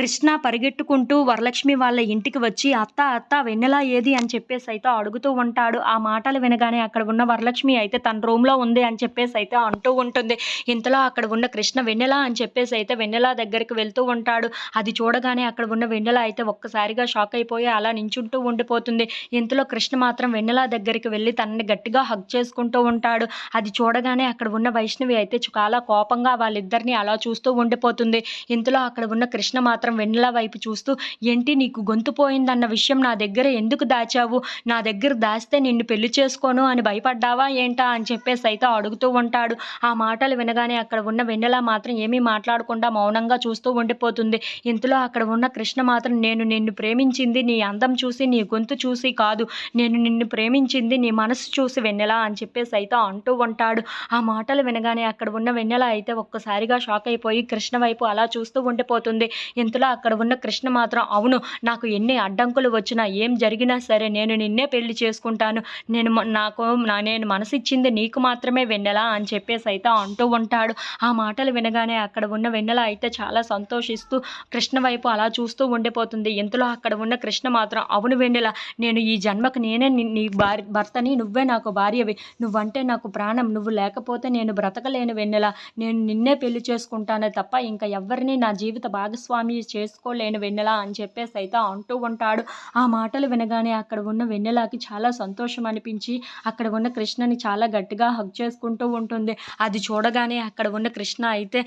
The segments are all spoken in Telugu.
కృష్ణ పరిగెట్టుకుంటూ వరలక్ష్మి వాళ్ళ ఇంటికి వచ్చి అత్త అత్త వెన్నెల ఏది? అని చెప్పేసి అయితే అడుగుతూ ఉంటాడు. ఆ మాటలు వినగానే అక్కడ ఉన్న వరలక్ష్మి అయితే తన రూమ్లో ఉంది అని చెప్పేసి అయితే అంటూ ఉంటుంది. ఇంతలో అక్కడ ఉన్న కృష్ణ వెన్నెల? అని చెప్పేసి అయితే వెన్నెల దగ్గరికి వెళ్తూ ఉంటాడు. అది చూడగానే అక్కడ ఉన్న వెన్నెల అయితే ఒక్కసారిగా షాక్ అయిపోయి అలా నించుంటూ ఉండిపోతుంది. ఇంతలో కృష్ణ మాత్రం వెన్నెల దగ్గరికి వెళ్ళి తనని గట్టిగా హగ్ చేసుకుంటూ ఉంటాడు. అది చూడగానే అక్కడ ఉన్న వైష్ణవి అయితే చాలా కోపంగా వాళ్ళిద్దరిని అలా చూస్తూ ఉండిపోతుంది. ఇంతలో అక్కడ ఉన్న కృష్ణ మాత్రం వెన్నెల వైపు చూస్తూ ఏంటి నీకు గొంతు పోయిందన్న విషయం నా దగ్గర ఎందుకు దాచావు? నా దగ్గర దాస్తే నిన్ను పెళ్ళి చేసుకోను అని భయపడ్డావా ఏంటా? అని చెప్పేసి అయితే అడుగుతూ ఉంటాడు. ఆ మాటలు వినగానే అక్కడ ఉన్న వెన్నెల మాత్రం ఏమీ మాట్లాడకుండా మౌనంగా చూస్తూ ఉండిపోతుంది. ఇంతలో అక్కడ ఉన్న కృష్ణ మాత్రం నేను నిన్ను ప్రేమించింది నీ అందం చూసి నీ గొంతు చూసి కాదు. నేను నిన్ను ప్రేమించింది నీ మనసు చూసి వెన్నెల అని చెప్పేసి అయితే అంటూ ఉంటాడు. ఆ మాటలు వినగానే అక్కడ ఉన్న వెన్నెల అయితే ఒక్కసారిగా షాక్ అయిపోయి కృష్ణ వైపు అలా చూస్తూ ఉండిపోతుంది. ఇంతలో అక్కడ ఉన్న కృష్ణ మాత్రం అవును నాకు ఎన్ని అడ్డంకులు వచ్చినా ఏం జరిగినా సరే నేను నిన్నే పెళ్ళి చేసుకుంటాను. నేను నాకు నా నేను మనసిచ్చింది నీకు మాత్రమే వెన్నెల? అని చెప్పేసి అయితే అంటూ ఉంటాడు. ఆ మాటలు వినగానే అక్కడ ఉన్న వెన్నెల అయితే చాలా సంతోషిస్తూ కృష్ణ వైపు అలా చూస్తూ ఉండిపోతుంది. ఇంతలో అక్కడ ఉన్న కృష్ణ మాత్రం అవును వెన్నెల నేను ఈ జన్మకు నేనే నీ భార్య భర్తని నువ్వే నాకు భార్యవి. నువ్వంటే నాకు ప్రాణం. నువ్వు లేకపోతే నేను బ్రతకలేను వెన్నెల. నేను నిన్నే పెళ్ళి చేసుకుంటానే తప్ప ఇంకా ఎవరిని నా జీవిత భాగస్వామి చేసుకోలేను వెన్నెల అని చెప్పేసి అయితే అంటూ ఉంటాడు. ఆ మాటలు వినగానే అక్కడ ఉన్న వెన్నెలకి చాలా సంతోషం అనిపించి అక్కడ ఉన్న కృష్ణని చాలా గట్టిగా హగ్ చేసుకుంటూ ఉంటుంది. అది చూడగానే అక్కడ ఉన్న కృష్ణ అయితే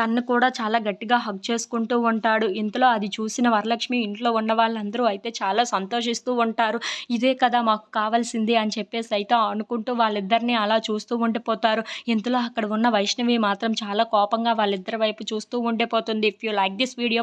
తన్ను కూడా చాలా గట్టిగా హగ్ చేసుకుంటూ ఉంటాడు. ఇంతలో అది చూసిన వరలక్ష్మి ఇంట్లో ఉన్న వాళ్ళందరూ అయితే చాలా సంతోషిస్తూ ఉంటారు. ఇదే కదా మాకు కావాల్సింది అని చెప్పేసి అయితే అనుకుంటూ వాళ్ళిద్దరిని అలా చూస్తూ ఉండిపోతారు. ఇంతలో అక్కడ ఉన్న వైష్ణవి మాత్రం చాలా కోపంగా వాళ్ళిద్దరి వైపు చూస్తూ ఉండిపోతుంది. If you like this video